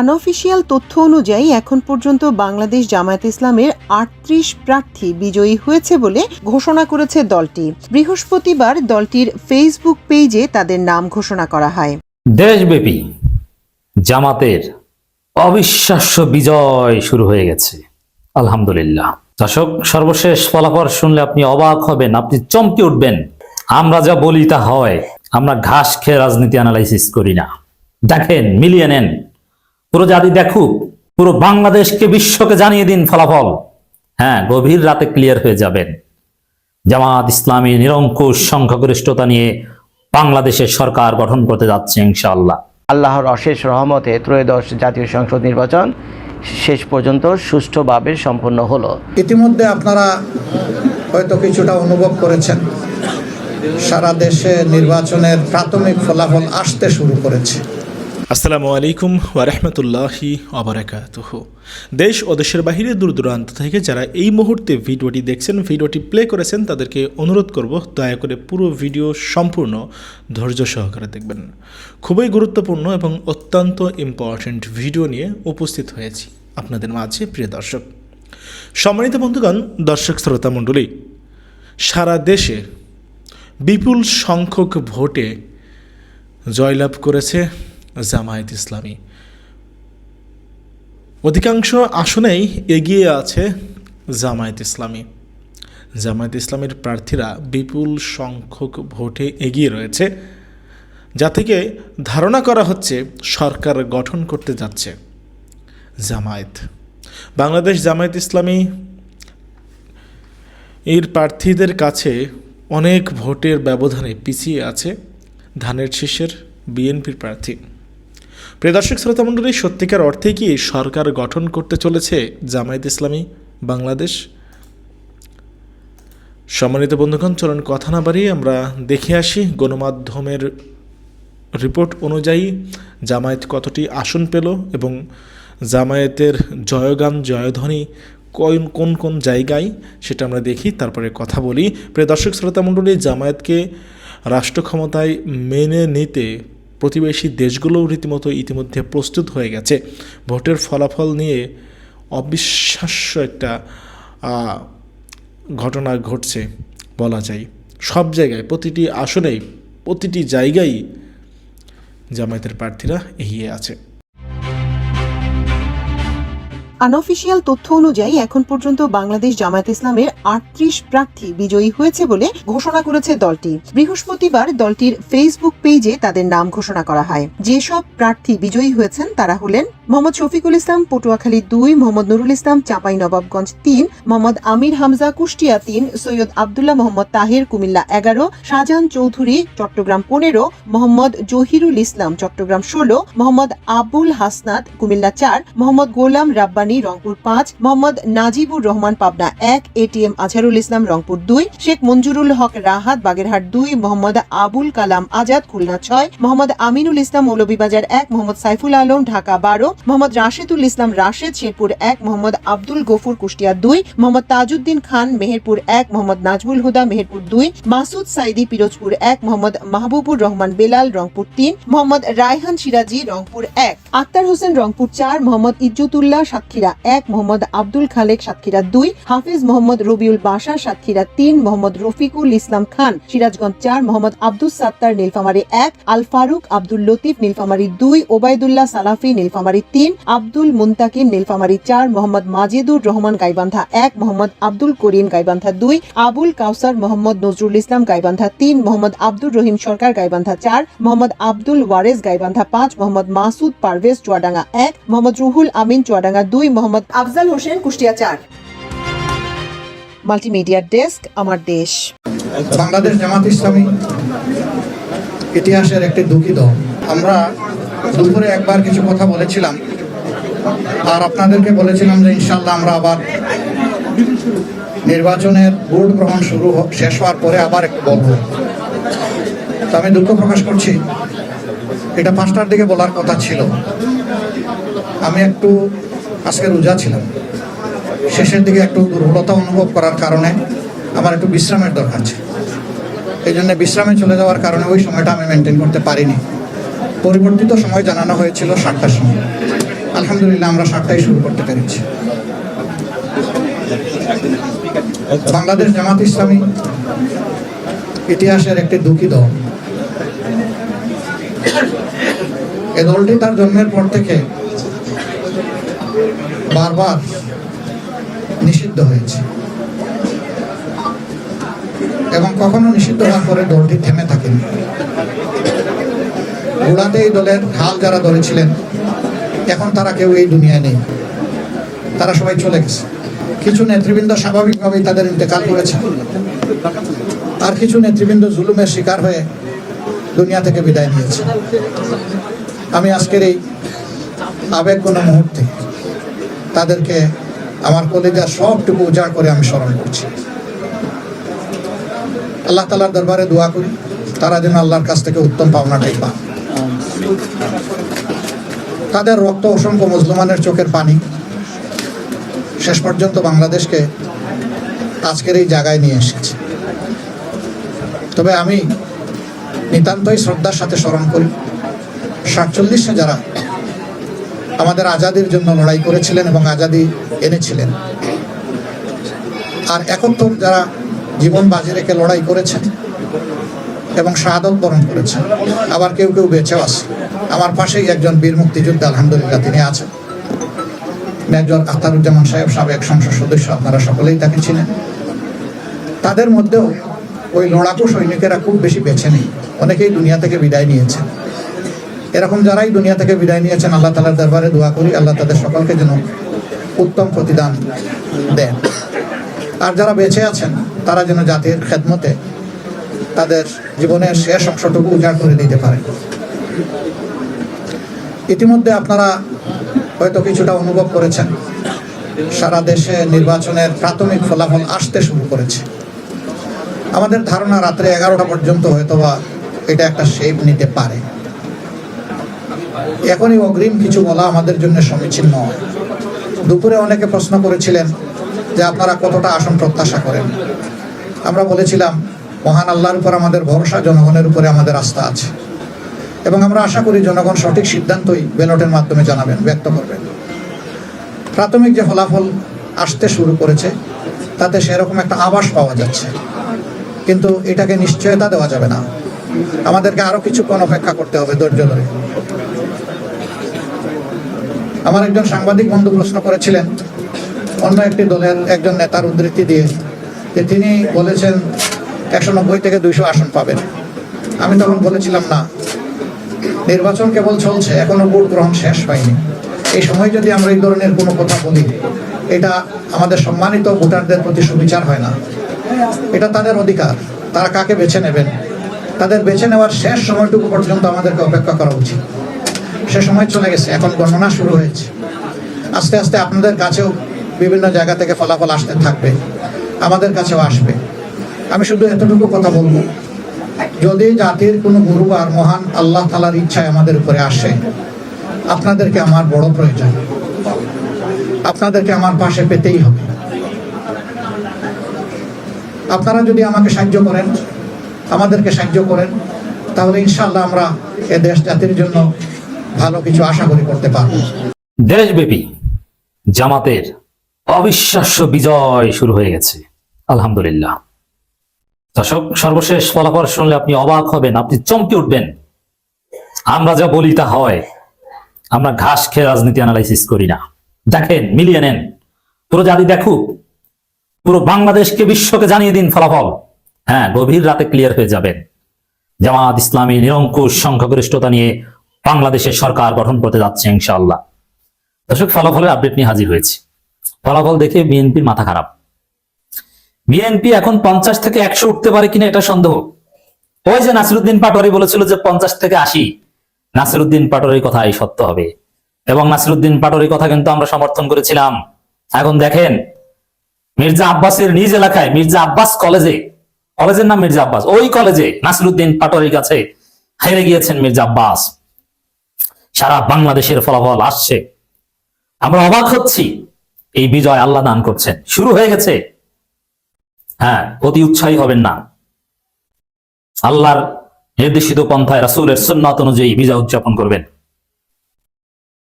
Unofficial তথ্য অনুযায়ী এখন পর্যন্ত বাংলাদেশ জামায়াত ইসলামের আটত্রিশ প্রার্থী বিজয়ী হয়েছে বলে ঘোষণা করেছে দলটি। বৃহস্পতিবার দলটির ফেসবুক পেজে তাদের নাম ঘোষণা করা হয়। দেশব্যাপী জামাতের অবিশ্বাস্য বিজয় শুরু হয়ে গেছে। আলহামদুলিল্লাহ। দর্শক, সর্বশেষ ফলাফল শুনলে আপনি অবাক হবেন, আপনি চমকে উঠবেন। আমরা যা বলি তা হয়, আমরা ঘাস খেয়ে রাজনীতি অ্যানালাইসিস করি না। দেখেন, মিলিয়ে নেন। পুরো জাতি দেখুক পুরো বাংলাদেশকে বিশ্বকে জানিয়ে দিন ফলাফল। হ্যাঁ গভীর রাতে ক্লিয়ার হয়ে যাবেন। জামাত ইসলামী নিরঙ্কুশ সংখ্যাগরিষ্ঠতা নিয়ে বাংলাদেশের সরকার গঠন করতে যাচ্ছে ইনশাআল্লাহ। আল্লাহর অশেষ রহমতে ত্রয়োদশ জাতীয় সংসদ নির্বাচন শেষ পর্যন্ত সুষ্ঠুভাবে সম্পন্ন হলো। ইতিমধ্যে আপনারা হয়তো কিছুটা অনুভব করেছেন। সারা দেশে নির্বাচনের প্রাথমিক ফলাফল আসতে শুরু করেছে। আসসালামু আলাইকুম ওয়ারহমতুল্লাহি অবরাকাতুহ দেশ ও দেশের বাহিরে দূর দূরান্ত থেকে যারা এই মুহূর্তে ভিডিওটি দেখছেন, ভিডিওটি প্লে করেছেন, তাদেরকে অনুরোধ করব দয়া করে পুরো ভিডিও সম্পূর্ণ ধৈর্য সহকারে দেখবেন। খুবই গুরুত্বপূর্ণ এবং অত্যন্ত ইম্পর্ট্যান্ট ভিডিও নিয়ে উপস্থিত হয়েছি আপনাদের মাঝে, প্রিয় দর্শক। সম্মানিত বন্ধুগণ, দর্শক শ্রোতা মণ্ডলী, সারা দেশে বিপুল সংখ্যক ভোটে জয়লাভ করেছে জামায়াত ইসলামী। অধিকাংশ আসনেই এগিয়ে আছে জামায়াত ইসলামী। জামায়াত ইসলামের প্রার্থীরা বিপুল সংখ্যক ভোটে এগিয়ে রয়েছে, যা থেকে ধারণা করা হচ্ছে সরকার গঠন করতে যাচ্ছে। জামায়াত। বাংলাদেশ জামায়াত ইসলামী এর প্রার্থীদের কাছে অনেক ভোটের ব্যবধানে পিছিয়ে আছে ধানের শীষের বিএনপির প্রার্থী। প্রিয় দর্শক, শ্রোতা মণ্ডলী, সত্যিকার অর্থে কি সরকার গঠন করতে চলেছে জামায়াত ইসলামী বাংলাদেশ? সম্মানিত বন্ধুগণ, চলুন কথা না বাড়িয়ে আমরা দেখে আসি গণমাধ্যমের রিপোর্ট অনুযায়ী জামায়াত কতটি আসন পেল এবং জামায়াতের জয়গান, জয়ধ্বনি কোন কোন কোন জায়গায় সেটা আমরা দেখি, তারপরে কথা বলি। প্রিয় দর্শক, শ্রোতা মণ্ডলী, জামায়াতকে রাষ্ট্র ক্ষমতায় মেনে নিতে প্রতিবেশী দেশগুলোও রীতিমতো ইতিমধ্যে প্রস্তুত হয়ে গেছে। ভোটের ফলাফল নিয়ে অবিশ্বাস্য একটা ঘটনা ঘটছে বলা যায়। সব জায়গায়, প্রতিটি আসনেই, প্রতিটি জায়গায় জামায়াতের প্রার্থীরা এগিয়ে আছে। আনঅফিসিয়াল তথ্য অনুযায়ী এখন পর্যন্ত বাংলাদেশ জামায়াত ইসলামের আটত্রিশ প্রার্থী বিজয়ী হয়েছে বলে ঘোষণা করেছে দলটি। বৃহস্পতিবার দলটির ফেসবুক পেজে তাদের নাম ঘোষণা করা হয়। যেসব প্রার্থী বিজয়ী হয়েছেন তারা হলেন মোহাম্মদ শফিকুল ইসলাম, পটুয়াখালী দুই, মোহাম্মদ নুরুল ইসলাম, চাপাই নবাবগঞ্জ তিন, মোহাম্মদ আমির হামজা, কুষ্টিয়া তিন, সৈয়দ আবদুল্লাহ মোহাম্মদ তাহের, কুমিল্লা এগারো, শাহজাহান চৌধুরী, চট্টগ্রাম পনেরো, মোহাম্মদ জহিরুল ইসলাম, চট্টগ্রাম ষোলো, মোহাম্মদ আবুল হাসনাত, কুমিল্লা চার, মোহাম্মদ গোলাম রাব্বানী রংপুর পাঁচ, মোহাম্মদ নাজিবুর রহমান পাবনা এক এটিএম আজহারুল ইসলাম রংপুর দুই, শেখ মঞ্জুরুল হক রাহাত বাগেরহাট দুই, মোহাম্মদ আবুল কালাম আজাদ খুলনা ছয়, মোহাম্মদ আমিনুল ইসলাম মৌলভীবাজার এক, মোহাম্মদ সাইফুল আলম ঢাকা বারো, মোহাম্মদ রাশেদুল ইসলাম রাশেদ শেরপুর এক, মোহাম্মদ আব্দুল গফুর কুষ্টিয়া দুই, মোহাম্মদ তাজউদ্দিন খান মেহেরপুর এক, মোহাম্মদ নাজমুল হুদা মেহেরপুর দুই, মাসুদ সাইদি পিরোজপুর এক, মোহাম্মদ মাহবুবুর রহমান বেলাল রংপুর তিন, মোহাম্মদ রায়হান সিরাজি রংপুর এক, আক্তার হোসেন রংপুর চার, মোহাম্মদ ইজ্জতুল্লাহ সাতক্ষীরা এক, মোহাম্মদ আব্দুল খালেক সাতক্ষীরা দুই, হাফিজ মোহাম্মদ রবিউল বাশা সাতক্ষীরা তিন, মোহাম্মদ রফিকুল ইসলাম খান সিরাজগঞ্জ চার, মোহাম্মদ আব্দুল সাত্তার নীলফামারী এক, আল ফারুক আব্দুল লতিফ নীলফামারী দুই, ওবায়দুল্লাহ সালাফি নীলফামারী তিন, আব্দুল মুন্তাকিম নীলফামারী চার, মোহাম্মদ মাজিদুর রহমান গাইবান্ধা এক, মোহাম্মদ আব্দুল করিম গাইবান্ধা দুই, আবুল কাউসার মোহাম্মদ নজরুল ইসলাম গাইবান্ধা তিন, মোহাম্মদ আব্দুর রহিম সরকার গাইবান্ধা চার, মোহাম্মদ আব্দুল ওয়ারেস গাইবান্ধা পাঁচ, মোহাম্মদ মাসুদ পারভেজ চুয়াডাঙ্গা এক, মোহাম্মদ রুহুল আমিন চুয়াডাঙ্গা দুই মোহাম্মদ আফজাল হোসেন, কুষ্টিয়া চার। মাল্টিমিডিয়া ডেস্ক, আমার দেশ। বাংলাদেশ জামাত ইসলামী ইতিহাসের একটি দুঃখী দল। আমরা দুপুরে একবার কিছু কথা বলেছিলাম, আর আপনাদেরকে বলেছিলাম যে ইনশাল্লাহ আমরা আবার নির্বাচনের ভোট গ্রহণ শুরু শেষ হওয়ার পরে আবার একটু বলব। তো আমি দুঃখ প্রকাশ করছি, এটা পাঁচটার দিকে বলার কথা ছিল। আমি একটু আজকে রোজা ছিলাম। শেষের দিকে একটু দুর্বলতা অনুভব করার কারণে আমার একটু বিশ্রামের দরকার ছিল। এই জন্য বিশ্রামে চলে যাওয়ার কারণে ওই সময়টা আমি মেনটেন করতে পারিনি। পরিবর্তিত সময় জানানো হয়েছিল সাতটার সময়। আলহামদুলিল্লাহ আমরা সাতটাই শুরু করতে পেরেছি। বাংলাদেশ জামাত ইসলামী ইতিহাসের একটি দুঃখী দল। এ দলটি তার জন্মের পর থেকে বারবার নিষিদ্ধ হয়েছে। এবং কখনো নিষিদ্ধ হওয়ার পরে দলটি থেমে থাকেনি। গোড়াতে এই দলের হাল যারা ধরেছিলেন এখন তারা কেউ এই দুনিয়ায় নেই। তারা সবাই চলে গেছে। কিছু নেতৃবৃন্দ স্বাভাবিকভাবেই তাদের ইন্তেকাল করেছে। আর কিছু নেতৃবৃন্দ জুলুমের শিকার হয়ে দুনিয়া থেকে বিদায় নিয়েছে। আমি আজকের এই আবেগ কোনো মুহূর্তে তাদেরকে আমার কলেজার সবটুকু উজাড় করে আমি স্মরণ করছি। আল্লাহ তালার দরবারে দোয়া করি, তারা যেন আল্লাহর কাছ থেকে উত্তম পাওনাটাই পান তাদের রক্ত অসংখ্য মুসলমানের চোখের পানি। শেষ পর্যন্ত বাংলাদেশকে আজকের এই জায়গায় নিয়ে এসেছে। তবে আমি নিতান্তই শ্রদ্ধার সাথে স্মরণ করি, সাতচল্লিশে যারা আমাদের আজাদির জন্য লড়াই করেছিলেন এবং আজাদি এনেছিলেন। আর একাত্তর যারা জীবন বাজি রেখে লড়াই করেছেন এবং শাহাদত বরণ করেছেন, আবার কেউ কেউ বেঁচেও আছে। আমার পাশেই একজন বীর মুক্তিযোদ্ধা, আলহামদুলিল্লাহ, তিনি আছেন। মেজর আখতারুজ্জামান সাহেব, সাবেক সংসদ সদস্য, আপনারা সকলেই তাকে ছিলেন তাদের মধ্যেও ওই লড়াকু সৈনিকেরা খুব বেশি বেছে নেই। অনেকেই দুনিয়া থেকে বিদায় নিয়েছেন। এরকম যারাই দুনিয়া থেকে বিদায় নিয়েছেন, আল্লাহ তালার দরবারে দোয়া করি, আল্লাহ তাদের সকলকে যেন উত্তম প্রতিদান দেন। আর যারা বেঁচে আছেন, তারা যেন জাতির খেদমতে তাদের জীবনের শেষ অংশটুকু উজাড় করে দিতে পারে। ইতিমধ্যে আপনারা হয়তো কিছুটা অনুভব করেছেন, সারা দেশে নির্বাচনের প্রাথমিক ফলাফল আসতে শুরু করেছে। আমাদের ধারণা রাত্রে এগারোটা পর্যন্ত হয়তোবা এটা একটা শেপ নিতে পারে। এখনই অগ্রিম কিছু বলা আমাদের জন্য সমীচীন নয়। দুপুরে অনেকে প্রশ্ন করেছিলেন যে আপনারা কতটা আসন প্রত্যাশা করেন। আমরা বলেছিলাম, মহান আল্লাহর উপর আমাদের ভরসা, জনগণের উপরে আমাদের আস্থা আছে। এবং আমরা আশা করি জনগণ সঠিক সিদ্ধান্তই ব্যালটের মাধ্যমে জানাবেন, ব্যক্ত করবেন। প্রাথমিক যে ফলাফল আসতে শুরু করেছে, তাতে সেরকম একটা আভাস পাওয়া যাচ্ছে। কিন্তু এটাকে নিশ্চয়তা দেওয়া যাবে না। আমাদেরকে আরও কিছুক্ষণ অপেক্ষা করতে হবে ধৈর্য ধরে। আমার একজন সাংবাদিক বন্ধু প্রশ্ন করেছিলেন, অন্য একটি দলের একজন নেতার উদ্ধৃতি দিয়ে যে তিনি বলেছেন, একশো নব্বই থেকে দুইশো আসন পাবেন। আমি তখন বলেছিলাম, না, নির্বাচন কেবল চলছে, এখনও ভোট গ্রহণ শেষ হয়নি। এই সময় যদি আমরা এই ধরনের কোনো কথা বলি, এটা আমাদের সম্মানিত ভোটারদের প্রতি সুবিচার হয় না। এটা তাদের অধিকার। তারা কাকে বেছে নেবেন? তাদের বেছে নেওয়ার শেষ সময়টুকু পর্যন্ত আমাদেরকে অপেক্ষা করা উচিত। সে সময় চলে গেছে, এখন গণনা শুরু হয়েছে। আস্তে আস্তে আপনাদের কাছেও বিভিন্ন জায়গা থেকে ফলাফল আসতে থাকবে, আমাদের কাছেও আসবে। আমি শুধু এতটুকু কথা বলব, যদি জাতির কোনো গুরু আর মহান আল্লাহ তালার ইচ্ছায় আমাদের উপরে আসে, আপনাদেরকে আমার বড় প্রয়োজন। আপনাদেরকে আমার পাশে পেতেই হবে। আপনারা যদি আমাকে সাহায্য করেন, আমাদেরকে সাহায্য করেন, তাহলে ইনশাল্লাহ আমরা এ দেশ জাতির জন্য ভালো কিছু আশা করি করতে পারব। দেশব্যাপী জামাতের অবিশ্বাস্য বিজয় শুরু হয়ে গেছে। আলহামদুলিল্লাহ। দর্শক, সর্বশেষ ফলাফল শুনলে আপনি অবাক হবেন, আপনি চমকে উঠবেন। আমরা যা বলি তা হয়, আমরা ঘাস খেয়ে রাজনীতি অ্যানালাইসিস করি না। দেখেন, মিলিয়ে নেন। পুরো জাতি দেখুক, পুরো বাংলাদেশকে বিশ্বকে জানিয়ে দিন ফলাফল। হ্যাঁ গভীর রাতে ক্লিয়ার হয়ে যাবেন। জামাত ইসলামী নিরঙ্কুশ সংখ্যাগরিষ্ঠতা নিয়ে বাংলাদেশের সরকার গঠন করতে যাচ্ছে ইনশাআল্লাহ। দর্শক, ফলাফলের আপডেট নিয়ে হাজির হয়েছে। ফলাফল দেখে বিএনপির মাথা খারাপ। বিএনপি এখন পঞ্চাশ থেকে একশো উঠতে পারে কিনা এটা সন্দেহ। ওই যে নাসিরুদ্দিন পাটোয়ারি বলেছিল যে পঞ্চাশ থেকে আশি। নাসিরুদ্দিন পাটোয়ারির কথাই সত্য হবে। এবং নাসিরুদ্দিন পাটোয়ারির কথা কিন্তু আমরা সমর্থন করেছিলাম। এখন দেখেন, মির্জা আব্বাসের নিজ এলাকায়, মির্জা আব্বাস কলেজে, কলেজের নাম মির্জা আব্বাস, ওই কলেজে নাসিরুদ্দিন পাটোয়ারির কাছে হেরে গিয়েছেন মির্জা আব্বাস। সারা বাংলাদেশের ফলাফল আসছে। আমরা অবাক হচ্ছি। এই বিজয় আল্লাহ দান করছেন। শুরু হয়ে গেছে। হ্যাঁ অতি উৎসাহী হবেন না। আল্লাহর নির্দেশিত পন্থায় রাসূলের সুন্নাত অনুযায়ী বিজয় উদযাপন করবেন।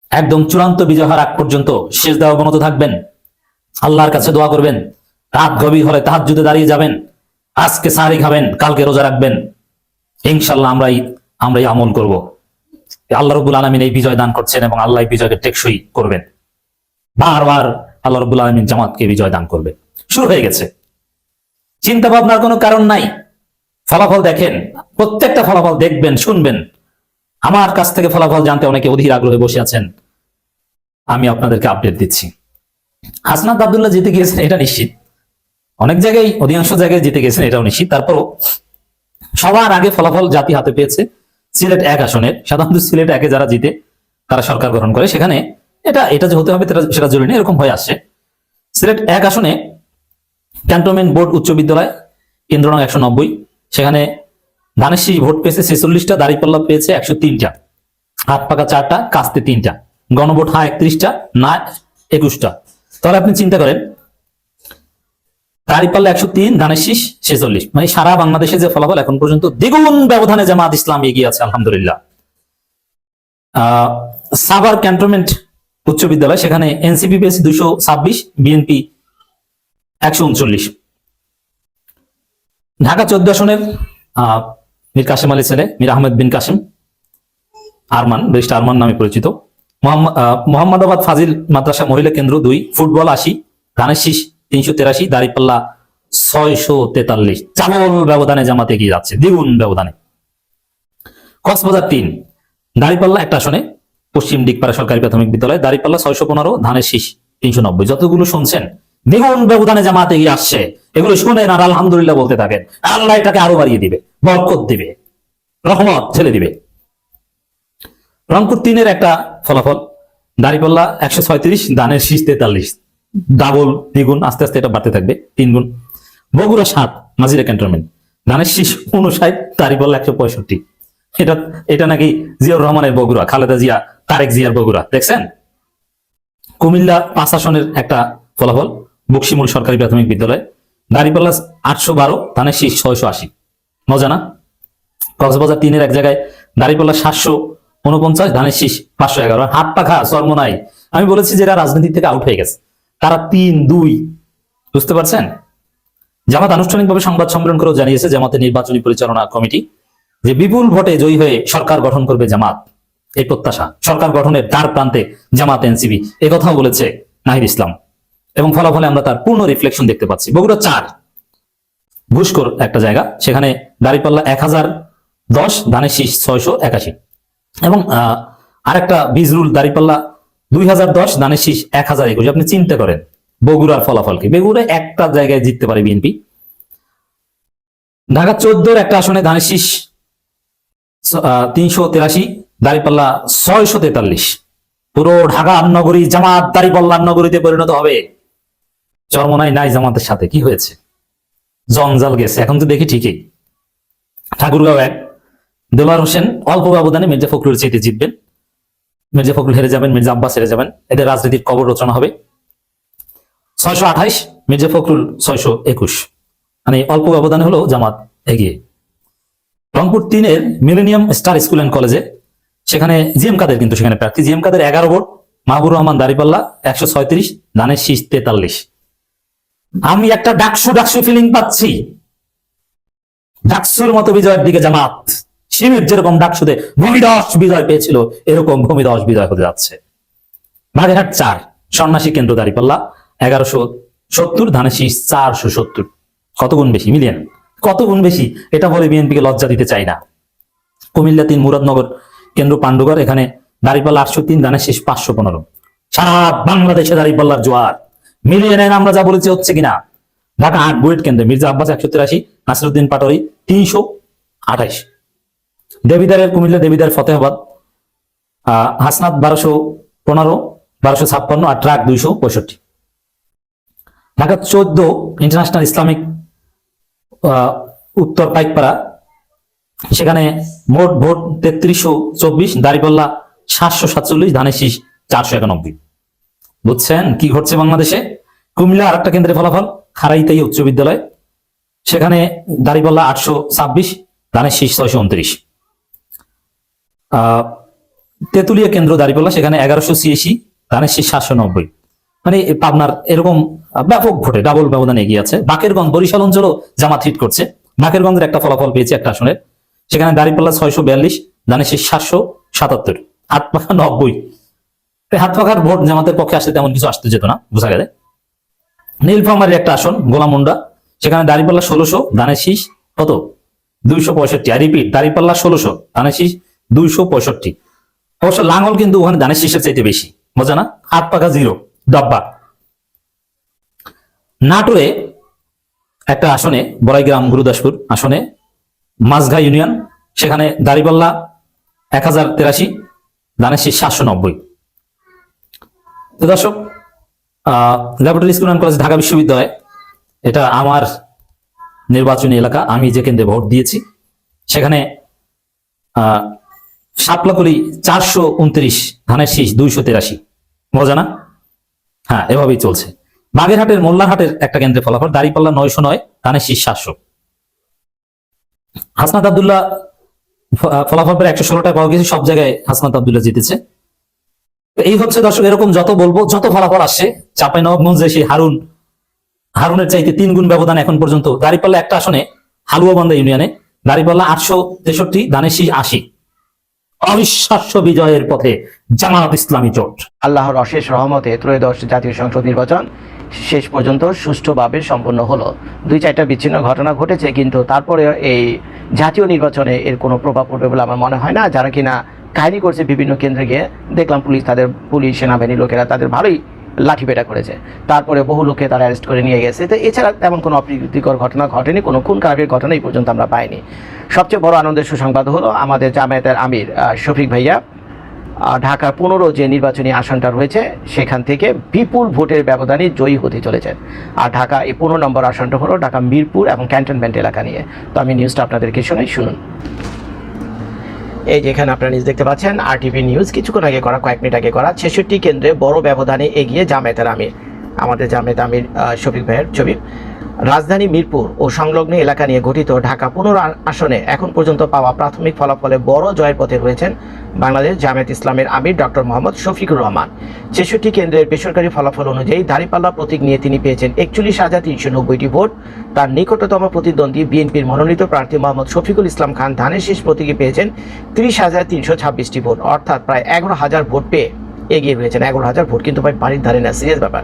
একদম চূড়ান্ত বিজয় হওয়ার আগ পর্যন্ত শেষ দেওয়া অবনত থাকবেন। আল্লাহর কাছে দোয়া করবেন। রাত গভীর হলে তাহার যুদ্ধে দাঁড়িয়ে যাবেন। আজকে সারি খাবেন, কালকে রোজা রাখবেন। ইনশাল্লাহ আমরাই আমরাই আমল করব। আল্লাহ রবুল আলমিন এই বিজয় দান করছেন এবং আল্লাহ বিজয়কে টেকসই করবেন। বারবার আল্লাহ রবুল আলমিন জামাতকে বিজয় দান করবে শুরু হয়ে গেছে। চিন্তা ভাবনার কোনো কারণ নাই। ফলাফল দেখেন, প্রত্যেকটা ফলাফল দেখবেন, শুনবেন। আমার কাছ থেকে ফলাফল জানতে অনেকে অধীর আগ্রহে বসে আছেন। আমি আপনাদেরকে আপডেট দিচ্ছি। হাসনাত আবদুল্লাহ জিতে গিয়েছেন, এটা নিশ্চিত। অনেক জায়গায়, অধিকাংশ জায়গায় জিতে গেছেন, এটাও নিশ্চিত। তারপরও সবার আগে ফলাফল জাতি হাতে পেয়েছে। সিলেট এক আসনের সাধারণত সিলেট একে যারা জিতে তারা সরকার গঠন করে। সেখানে এটা এটা যে হতে হবে সেটা- জরুরি নেই এরকম হয়ে আসছে। সিলেট এক আসনে ক্যান্টনমেন্ট বোর্ড উচ্চ বিদ্যালয় কেন্দ্র নং একশো নব্বই। সেখানে ধানের শীষ ভোট পেয়েছে ছেচল্লিশটা দাঁড়িপাল্লা পেয়েছে একশো তিনটা। হাত পাকা চারটা, কাস্তে তিনটা। গণভোট হ্যাঁ একত্রিশটা, না একুশটা। তাহলে আপনি চিন্তা করেন দাঁড়িপাল্লা একশো তিন, ধানের শীষ ছেচল্লিশ। মানে সারা বাংলাদেশে যে ফলাফল এখন পর্যন্ত দ্বিগুণ ব্যবধানে জামাত ইসলাম এগিয়ে আছে, আলহামদুলিল্লাহ। সাভার ক্যান্টনমেন্ট উচ্চ বিদ্যালয়, সেখানে এনসিপি পেয়েছে দুশো ছাব্বিশ, বিএনপি একশো উনচল্লিশ। ঢাকা চোদ্দ আসনের মীর কাসেম আলী ছেলে, মীর আহমেদ বিন কাসেম আরমান, ব্যারিস্টার আরমান নামে পরিচিত। মোহাম্মদাবাদ ফাজিল মাদ্রাসা মহিলা কেন্দ্র দুই, ফুটবল আশি, ধানের শীষ তিনশো তেরাশি দাঁড়িপাল্লা ছয়শো তেতাল্লিশ। চামল ব্যবধানে জামাতে এগিয়ে যাচ্ছে, দ্বিগুণ ব্যবধানে। কক্সবাজার তিন, দাঁড়িপাল্লা একটা আসনে, পশ্চিম দিকপাড়া সরকারি প্রাথমিক বিদ্যালয়, দাঁড়িপাল্লা ছয়শো পনেরো, ধানের শীষ তিনশো নব্বই। যতগুলো শুনছেন, দ্বিগুণ ব্যবধানে জামাত এগিয়ে আসছে। এগুলো শুনেন আর আলহামদুলিল্লাহ বলতে থাকেন, আল্লাহ এটাকে আরও বাড়িয়ে দিবে, বরকত দিবে, রহমত ছেলে দিবে। রংপুর তিনের একটা ফলাফল, দাঁড়িপাল্লা একশো ছয়ত্রিশ দানের শীষ তেতাল্লিশ। ডাবল দ্বিগুণ, আস্তে আস্তে এটা বাড়তে থাকবে তিন গুণ বগুড়া সাত, মাজিরা ক্যান্টনমেন্ট। ধানের শীষ উনষাট তারিখ দাঁড়িপাল্লা একশো পঁয়ষট্টি। এটা এটা নাকি জিয়াউর রহমানের বগুড়া, খালেদা জিয়া, তারেক জিয়ার বগুড়া, দেখছেন? কুমিল্লা পাঁচ আসনের একটা ফলাফল, বক্সিমূল সরকারি প্রাথমিক বিদ্যালয়। দাঁড়িপাল্লা আটশো বারো, ধানের শীষ ছয়শো আশি। মজা না? কক্সবাজার তিনের এক জায়গায় দাঁড়িপাল্লা সাতশো উনপঞ্চাশ ধানের শীষ পাঁচশো এগারো। হাত পাখা চর্ম নাই আমি বলেছি যে এরা রাজনীতি থেকে আউট হয়ে গেছে। তারা তিন, দুই। বুঝতে পারছেন? জামাত আনুষ্ঠানিকভাবে সংবাদ সম্মেলন করেও জানিয়েছে জামাতের নির্বাচনী পরিচালনা কমিটি যে বিপুল ভোটে জয়ী হয়ে সরকার গঠন করবে জামাত। এই প্রত্যাশা, সরকার গঠনের দ্বার প্রান্তে জামাত এনসিবি এ কথাও বলেছে নাহিদ ইসলাম। এবং ফলাফলে আমরা তার পূর্ণ রিফ্লেকশন দেখতে পাচ্ছি। বগুড়া চার। ঘুষকর একটা জায়গা, সেখানে দাঁড়িপাল্লা এক হাজার দশ ধানের শীষ ছয়শো একাশি। এবং আরেকটা বিজরুল দাঁড়িপাল্লা দুই হাজার দশ ধানের শীষ এক হাজার একুশ। আপনি চিন্তা করেন, বগুড়ার ফলাফল কি? বগুড়া একটা জায়গায় জিততে পারে বিএনপি। ঢাকা চোদ্দোর একটা আসনে ধানের শীষ তিনশো তেরাশি, দাঁড়িপাল্লা ছয়শো তেতাল্লিশ। পুরো ঢাকা নগরী জামাত দাঁড়িপাল্লার নগরীতে পরিণত হবে। চরমনাই নাই জামাতের সাথে, কি হয়েছে? জঞ্জাল গেছে, এখন তো দেখি ঠিকই। ঠাকুরগাঁও এক, দেলোয়ার হোসেন অল্প ব্যবধানে মির্জা ফখরুল চেটে জিতবেন। মির্জা ফখরুল হেরে যাবেন, মির্জা আব্বাস হেরে যাবেন। এদের রাজনীতির কবর রচনা হবে। ছয়শো আঠাইশ মির্জা ফখরুল ছয়শো একুশ। মানে অল্প ব্যবধানে হলো জামাত এগিয়ে। রংপুর তিনের মিলেনিয়াম স্টার স্কুল অ্যান্ড কলেজে, সেখানে জিএম কাদের কিন্তু সেখানে প্রার্থী। জিএম কাদের এগারো ভোট, মাহবুর রহমান দারিপাল্লা একশো ছয়ত্রিশ ধানের শীষ তেতাল্লিশ। আমি একটা ডাকসু ডাকসু ফিলিং পাচ্ছি। ডাকসুর মতো বিজয়ের দিকে জামাত। শিবির যেরকম ডাকসুতে ভূমিদস বিজয় পেয়েছিল, এরকম ভূমিদস বিজয় হতে যাচ্ছে। বাগেরহাট চার, সন্ন্যাসী কেন্দ্র দাঁড়িপাল্লা, এগারোশো সত্তর ধানের চারশো সত্তর। কত গুণ বেশি? মিলিয়ন। কত গুণ বেশি? এটা বলে বিএনপিকে লজ্জা দিতে চাই না। কুমিল্লা তিন, মুরাদনগর কেন্দ্র পাণ্ডুগড়, এখানে দাঁড়িপাল্লা আটশো তিন ধানের শীষ পাঁচশো পনেরো। সারা বাংলাদেশে দাঁড়িপাল্লার জোয়ার। মিলিয়ে আমরা যা বলেছি হচ্ছে কিনা? ঢাকা আট বুয়েট কেন্দ্রে, মির্জা আব্বাস একশো তিরাশি, নাসিরুদ্দিন পাটোয়ারি তিনশো আঠাইশ দেবিদারের কুমিল্লা দেবিদার ফতেহাবাদ হাসনাত বারোশো পনেরো, বারোশো ছাপ্পান্ন আর ট্রাক দুইশো পঁয়ষট্টি। ঢাকা চোদ্দ ইন্টারন্যাশনাল ইসলামিক উত্তর পাইকপাড়া, সেখানে মোট ভোট তেত্রিশশো চব্বিশ, দাঁড়িপাল্লা সাতশো সাতচল্লিশ ধানের শীষ চারশো একানব্বই। বুঝছেন কি ঘটছে বাংলাদেশে? কুমিল্লা আর একটা কেন্দ্রে ফলাফল, খারাইতাই উচ্চ বিদ্যালয়। সেখানে দাঁড়িপাল্লা আটশো ছাব্বিশ ধানের শীষ ছয়শো উনত্রিশ। তেতুলিয়া কেন্দ্র দাঁড়িপাল্লা, সেখানে এগারোশো ছিয়াশি ধানের সাতশো নব্বই। মানে পাবনার এরকম ব্যাপক ভোটে ডাবল ব্যবধান এগিয়ে আছে। বাকেরগঞ্জ, বরিশাল অঞ্চলও জামাত হিট করছে। বাকেরগঞ্জের একটা ফলাফল পেয়েছে একটা আসনের। সেখানে দাঁড়িপাল্লা ছয়শো বিয়াল্লিশ ধানের সাতশো সাতাত্তর হাত পাখা নব্বই। হাত পাখার ভোট জামাতের পক্ষে আসলে তেমন কিছু আসতে যেত না, বোঝা গেলে। নীলফামারীর একটা আসন, গোলামুন্ডা। সেখানে দাঁড়িপাল্লা ষোলোশো, ধানের শীষ কত? দুইশো পঁয়ষট্টি। আর রিপিট, দাঁড়িপাল্লা ষোলোশো, ধানের শীষ দুইশো পঁয়ষট্টি। অবশ্য লাঙ্গল কিন্তু ওখানে ধানের শীষের চাইতে বেশি। বোঝা না? হাত পাকা জিরো, ডাব্বা। নাটোরে একটা আসনে, বড়াইগ্রাম গুরুদাসপুর আসনে মাঝঘা ইউনিয়ন, সেখানে দাঁড়িপাল্লা এক হাজার তেরাশি, ধানের শীষ সাতশো নব্বই। তো দর্শক laboratory school and college Dhaka বিশ্ববিদ্যালয়, এটা আমার নির্বাচনী এলাকা, আমি যে কেন্দ্রে ভোট দিয়েছি, সেখানে আহ সাপলাকলি চারশো উনত্রিশ, ধানের শীষ দুইশো তেরাশি। মজা না হ্যাঁ এভাবেই চলছে। বাগেরহাটের মোল্লারহাটের একটা কেন্দ্রে ফলাফল, দাঁড়িপাল্লা নয়শো নয়, ধানের শীষ সাতশো। হাসনাত আবদুল্লাহ ফলাফল পরে একশো ষোলোটা পাওয়া গেছে, সব জায়গায় হাসনাত আবদুল্লাহ জিতেছে। এই হচ্ছে দর্শক, এরকম যত বলব, যত ফলাফল আসছে চাপাই নবাবগঞ্জে সেই হারুন, হারুনের চাইতে তিন গুণ ব্যবধান এখন পর্যন্ত। দাঁড়িপাল্লা একটা আসনে, হালুয়াবান্ধা ইউনিয়নে, দাঁড়িপাল্লা আটশো তেষট্টি, ধানের শীষ আশি। অবিশ্বাস্য বিজয়ের পথে জামাত ইসলামী জোট। আল্লাহর অশেষ রহমতে ত্রয়োদশ জাতীয় সংসদ নির্বাচন শেষ পর্যন্ত সুষ্ঠুভাবে সম্পন্ন হলো। দুই চারটা বিচ্ছিন্ন ঘটনা ঘটেছে, কিন্তু তারপরে এই জাতীয় নির্বাচনে এর কোনো প্রভাব পড়বে বলে আমার মনে হয় না। যারা কিনা কাহিনী করছে বিভিন্ন কেন্দ্রে গিয়ে, দেখলাম পুলিশ, তাদের পুলিশ, সেনাবাহিনীর লোকেরা তাদের ভালোই লাঠিপেটা করেছে। তারপরে বহু লোককে তারা অ্যারেস্ট করে নিয়ে গেছে। তো এছাড়া তেমন কোনো অপ্রীতিকর ঘটনা ঘটেনি, কোনো খুন খারাপের ঘটনা এই পর্যন্ত আমরা পাইনি। সবচেয়ে বড় আনন্দের সুসংবাদ হলো আমাদের জামায়াতের আমির শফিক ভাইয়া। ঢাকার পনেরো যে নির্বাচনী আসনটা রয়েছে, সেখান থেকে বিপুল ভোটের ব্যবধানে জয়ী হতে চলেছেন। আর ঢাকা এই পনেরো নম্বর আসনটা হলো ঢাকা মিরপুর এবং ক্যান্টনমেন্ট এলাকা নিয়ে। তো আমি নিউজটা আপনাদেরকে শোনাই, শুনুন। এই যেখানে আপনারা নিউজ দেখতে পাচ্ছেন আরটিভি নিউজ। কিছুক্ষণ আগে করা, কয়েক মিনিট আগে করা, ছেষট্টি কেন্দ্রে বড় ব্যবধানে এগিয়ে জামায়াতের আমির। আমাদের জামায়াত আমির শফিক ভাইয়ের ছবি। রাজধানী মিরপুর ও সংলগ্ন এলাকা নিয়ে গঠিত ঢাকা পনেরো আসনে এখন পর্যন্ত পাওয়া প্রাথমিক ফলাফলে বড় জয়ের পথে রয়েছেন বাংলাদেশ জামায়াত ইসলামের আমির ডক্টর মোহাম্মদ শফিকুর রহমান। ছেষট্টি কেন্দ্রের বেসরকারি ফলাফল অনুযায়ী দাঁড়িপাল্লা প্রতীক নিয়ে তিনি পেয়েছেন একচল্লিশ হাজার তিনশো নব্বইটি ভোট। তার নিকটতম প্রতিদ্বন্দ্বী বিএনপির মনোনীত প্রার্থী মোহাম্মদ শফিকুল ইসলাম খান ধানের শেষ প্রতীকে পেয়েছেন ত্রিশ হাজার তিনশো ছাব্বিশটি ভোট, অর্থাৎ প্রায় এগারো হাজার ভোট পেয়ে। এগিয়ে রয়েছেন। এগারো হাজার ভোট কিন্তু ভাই বাড়ির ধারে না সিরিয়াস ব্যাপার।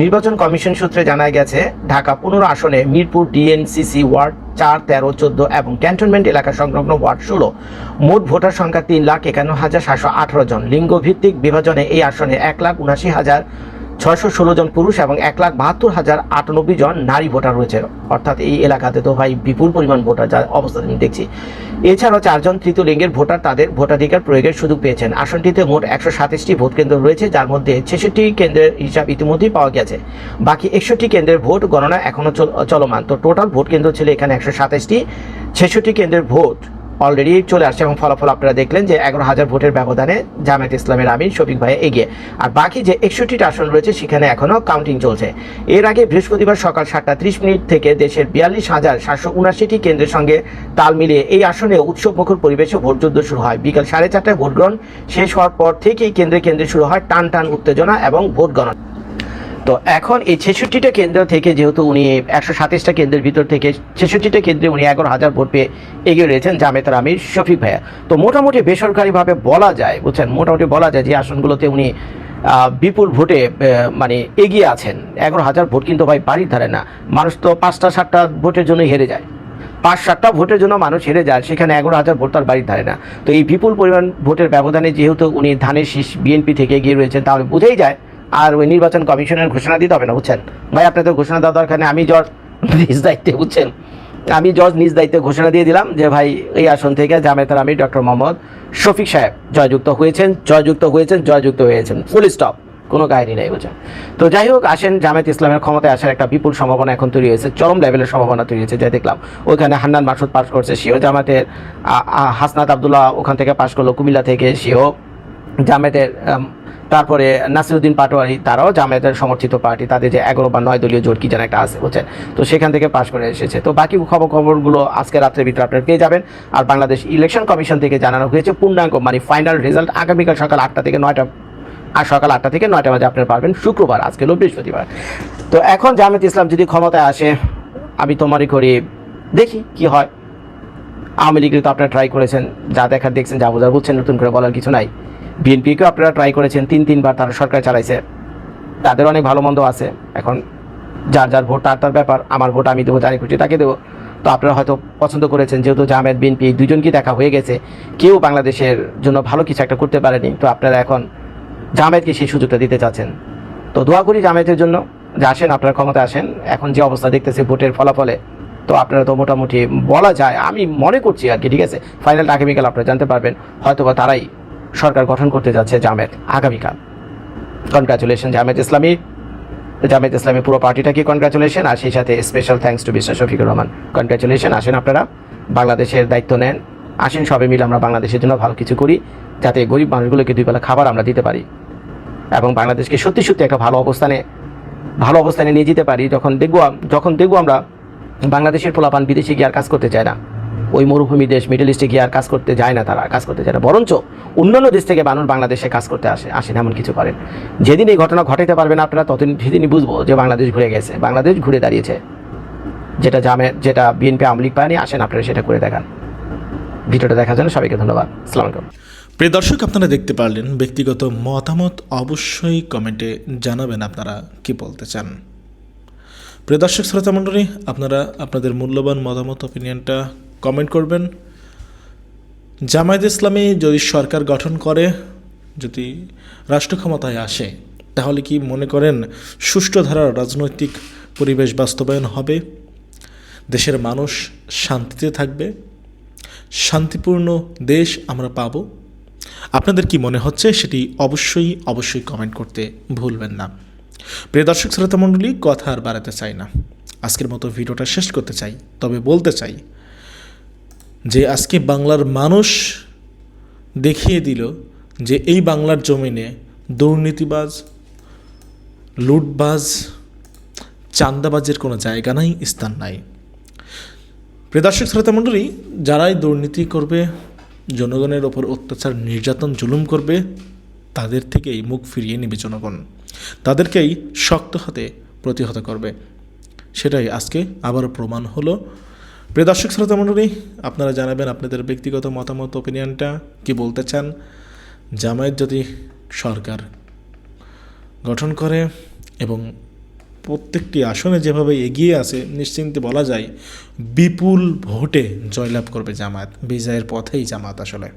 নির্বাচন কমিশন সূত্রে জানা গেছে, ঢাকা পনেরো আসনে মিরপুর ডিএনসিসি ওয়ার্ড চার, তেরো, চোদ্দ এবং ক্যান্টনমেন্ট এলাকা সংলগ্ন ওয়ার্ড ষোলো। মোট ভোটার সংখ্যা তিন লাখ একান্ন হাজার সাতশো আঠারো জন। লিঙ্গভিত্তিক বিভাজনে এই আসনে এক লাখ উনাশি হাজার ছয়শো ষোলো জন পুরুষ এবং এক লাখ বাহাত্তর হাজার আটানব্বই জন নারী ভোটার রয়েছে। অর্থাৎ এই এলাকাতে তো ভাই বিপুল পরিমাণ ভোটার যার অবস্থা আমি দেখছি। এছাড়াও চারজন তৃতীয় লিঙ্গের ভোটার তাদের ভোটাধিকার প্রয়োগের সুযোগ পেয়েছেন। আসনটিতে মোট একশো সাতাশটি ভোট কেন্দ্র রয়েছে, যার মধ্যে ছেষট্টি কেন্দ্রের হিসাব ইতিমধ্যেই পাওয়া গেছে। বাকি একষট্টি কেন্দ্রের ভোট গণনা এখনও চলমান। তো টোটাল ভোট কেন্দ্র ছিল এখানে একশো সাতাশটি। ছেষট্টি কেন্দ্রের ভোট অলরেডি চলে আসছে এবং ফলাফল আপনারা দেখলেন যে এগারো হাজার ভোটের ব্যবধানে জামায়াত ইসলামের আমির শফিক ভাই এগিয়ে। আর বাকি যে একষট্টিটা আসন রয়েছে, সেখানে এখনও কাউন্টিং চলছে। এর আগে বৃহস্পতিবার সকাল সাতটা ত্রিশ মিনিট থেকে দেশের বিয়াল্লিশ হাজার সাতশো উনাশিটি কেন্দ্রের সঙ্গে তাল মিলিয়ে এই আসনে উৎসবমুখর পরিবেশে ভোটযুদ্ধ শুরু হয়। বিকাল সাড়ে চারটায় ভোট গ্রহণ শেষ হওয়ার পর থেকেই কেন্দ্রে কেন্দ্রে শুরু হয় টান টান উত্তেজনা এবং ভোট গণনা। তো এখন এই ছেষট্টিটা কেন্দ্র থেকে যেহেতু উনি একশো সাতাশটা কেন্দ্রের ভিতর থেকে ছেষট্টিটা কেন্দ্রে উনি এগারো হাজার ভোট পেয়ে এগিয়ে রয়েছেন জামেতার আমির শফিক ভাইয়া। তো মোটামুটি বেসরকারিভাবে বলা যায়, বুঝছেন? মোটামুটি বলা যায় যে আসনগুলোতে উনি বিপুল ভোটে মানে এগিয়ে আছেন। এগারো হাজার ভোট কিন্তু ভাই বাড়ির ধারে না। মানুষ তো পাঁচটা, সাতটা ভোটের জন্য হেরে যায়। পাঁচ, সাতটা ভোটের জন্য মানুষ হেরে যায়, সেখানে এগারো হাজার ভোট তার বাড়ির ধারে না। তো এই বিপুল পরিমাণ ভোটের ব্যবধানে যেহেতু উনি ধানের শীষ বিএনপি থেকে এগিয়ে রয়েছেন, তাহলে বুঝেই যায় আর ওই নির্বাচন কমিশনের ঘোষণা দিতে হবে না, বুঝছেন? ভাই, আপনাদের ঘোষণা দেওয়ার দরকার আমি জজ নিজ দায়িত্বে, বুঝছেন? আমি জজ নিজ দায়িত্বে ঘোষণা দিয়ে দিলাম যে, ভাই, এই আসন থেকে জামেতার আমি ডক্টর মোহাম্মদ শফিক সাহেব জয়যুক্ত হয়েছেন জয়যুক্ত হয়েছেন জয়যুক্ত হয়েছেন। ফুল স্টপ কোনো কাহিনী নেই, বুঝছেন? তো যাই হোক, আসেন, জামায়াত ইসলামের ক্ষমতায় আসার একটা বিপুল সম্ভাবনা এখন তৈরি হয়েছে, চরম লেভেলের সম্ভাবনা তৈরি হয়েছে, যাই দেখলাম। ওইখানে হান্নান মাসুদ পাশ করছে, সেও জামাতের হাসনাত আবদুল্লাহ ওখান থেকে পাশ করল, কুমিল্লা থেকে, সেও জামায়াতের তারপরে নাসিরুদ্দিন পাটোয়ারি, তারাও জামায়াতের সমর্থিত পার্টি। তাদের যে এগারো বা নয় দলীয় জোট কি যেন একটা আছে, বুঝছেন? তো সেখান থেকে পাশ করে এসেছে। তো বাকি খবর খবরগুলো আজকে রাত্রের ভিতরে আপনারা পেয়ে যাবেন। আর বাংলাদেশ ইলেকশন কমিশন থেকে জানানো হয়েছে পূর্ণাঙ্গ মানে ফাইনাল রেজাল্ট আগামীকাল সকাল আটটা থেকে নয়টা আর সকাল আটটা থেকে নয়টা বাজে আপনারা পারবেন শুক্রবার, আজকে হলো বৃহস্পতিবার। তো এখন জামায়াত ইসলাম যদি ক্ষমতায় আসে, আমি তোমারই করি দেখি কি হয়। আওয়ামী লীগের তো আপনারা ট্রাই করেছেন, যা দেখার দেখছেন, যা বোঝার, বুঝছেন, নতুন করে বলার কিছু নাই। বিএনপিকেও আপনারা ট্রাই করেছেন, তিন, তিনবার তারা সরকার চালাইছে। তাদের অনেক ভালো মন্দ আছে। এখন যার যার ভোট, তার তার ব্যাপার, আমার ভোট আমি দেবো জানি খুশি, তাকে দেবো। তো আপনারা হয়তো পছন্দ করেছেন, যেহেতু জামায়াত, বিএনপি দুজনকে দেখা হয়ে গেছে। কেউ বাংলাদেশের জন্য ভালো কিছু একটা করতে পারেনি। তো আপনারা এখন জামায়াতকে সেই সুযোগটা দিতে চাচ্ছেন। তো দোয়া করি জামায়াতের জন্য যে আসেন, আপনার ক্ষমতা আসেন। এখন যে অবস্থা দেখতেছে ভোটের ফলাফলে, তো আপনারা তো মোটামুটি বলা যায়, আমি মনে করছি আর কি, ঠিক আছে? ফাইনালটা আগামীকাল আপনারা জানতে পারবেন, হয়তোবা তারাই সরকার গঠন করতে যাচ্ছে জামায়াত আগামীকাল। কনগ্রাচুলেশন জামায়াত ইসলামী। জামায়াত ইসলামী পুরো পার্টিটাকে কনগ্রাচুলেশন আর সেই সাথে স্পেশাল থ্যাঙ্কস টু বিশ্বাস শফিকুর রহমান। কনগ্রাচুলেশন আসেন আপনারা। বাংলাদেশের দায়িত্ব নেন। আসেন সবে মিলে আমরা বাংলাদেশের জন্য ভালো কিছু করি, যাতে গরিব মানুষগুলোকে দুই বেলা খাবার আমরা দিতে পারি। এবং বাংলাদেশকে সত্যি সত্যি একটা ভালো অবস্থানে ভালো অবস্থানে নিয়ে যেতে পারি। যখন দেখব যখন দেখব আমরা বাংলাদেশের পোলাপান বিদেশে গিয়ে আর কাজ করতে চায় না। ওই মরুভূমি দেশ মিডল ইস্টে গিয়ে আর কাজ করতে যায় না তারা, কাজ করতে যায় না। বরঞ্চ অন্যান্য দেশ থেকে মানুষ বাংলাদেশে কাজ করতে আসে আসেন এমন কিছু করেন। যেদিন এই ঘটনা ঘটাইতে পারবেন আপনারা, ততদিন, সেদিনই বুঝব যে বাংলাদেশ ঘুরে গেছে, বাংলাদেশ ঘুরে দাঁড়িয়েছে। যেটা জামে, যেটা বিএনপি আওয়ামী লীগ পায়নি, আসেন আপনারা সেটা করে দেখান। ভিডিওটা দেখার জন্য সবাইকে ধন্যবাদ। আসসালামু আলাইকুম। প্রিয় দর্শক, আপনারা দেখতে পারলেন, ব্যক্তিগত মতামত অবশ্যই কমেন্টে জানাবেন আপনারা কি বলতে চান। প্রিয় দর্শক, শ্রোতা মণ্ডলী, আপনারা আপনাদের মূল্যবান মতামত অপিনিয়নটা কমেন্ট করবেন। জামায়াত ইসলামী যদি সরকার গঠন করে, যদি রাষ্ট্র ক্ষমতায় আসে, তাহলে কি মনে করেন সুষ্ঠু ধারার রাজনৈতিক পরিবেশ বাস্তবায়ন হবে? দেশের মানুষ শান্তিতে থাকবে? শান্তিপূর্ণ দেশ আমরা পাব? আপনাদের কি মনে হচ্ছে? সেটি অবশ্যই অবশ্যই কমেন্ট করতে ভুলবেন না। প্রিয় দর্শক, শ্রোতা মণ্ডলী, কথা আর বাড়াতে চাই না। আজকের মতো ভিডিওটা শেষ করতে চাই। তবে বলতে চাই যে আজকে বাংলার মানুষ দেখিয়ে দিল যে এই বাংলার জমিনে দুর্নীতিবাজ, লুটবাজ চান্দাবাজের কোনো জায়গা নাই, স্থান নাই। প্রিয় দর্শক, শ্রোতা মণ্ডলী, যারাই দুর্নীতি করবে, জনগণের ওপর অত্যাচার, নির্যাতন, জুলুম করবে, তাদের থেকেই মুখ ফিরিয়ে নেবে জনগণ। তাদেরকেই শক্ত হাতে প্রতিহত করবে। সেটাই আজকে আবারও প্রমাণ হলো। প্রিয় দর্শক শ্রোতা মণ্ডলী, আপনারা জানাবেন আপনাদের ব্যক্তিগত মতামত ওপিনিয়নটা কি বলতে চান? জামায়াত যদি সরকার গঠন করে এবং প্রত্যেকটি আসনে যেভাবে এগিয়ে আছে, নিশ্চিন্তে বলা যায় বিপুল ভোটে জয়লাভ করবে জামায়াত, বিজয়ের পথেই জামাত আসলে।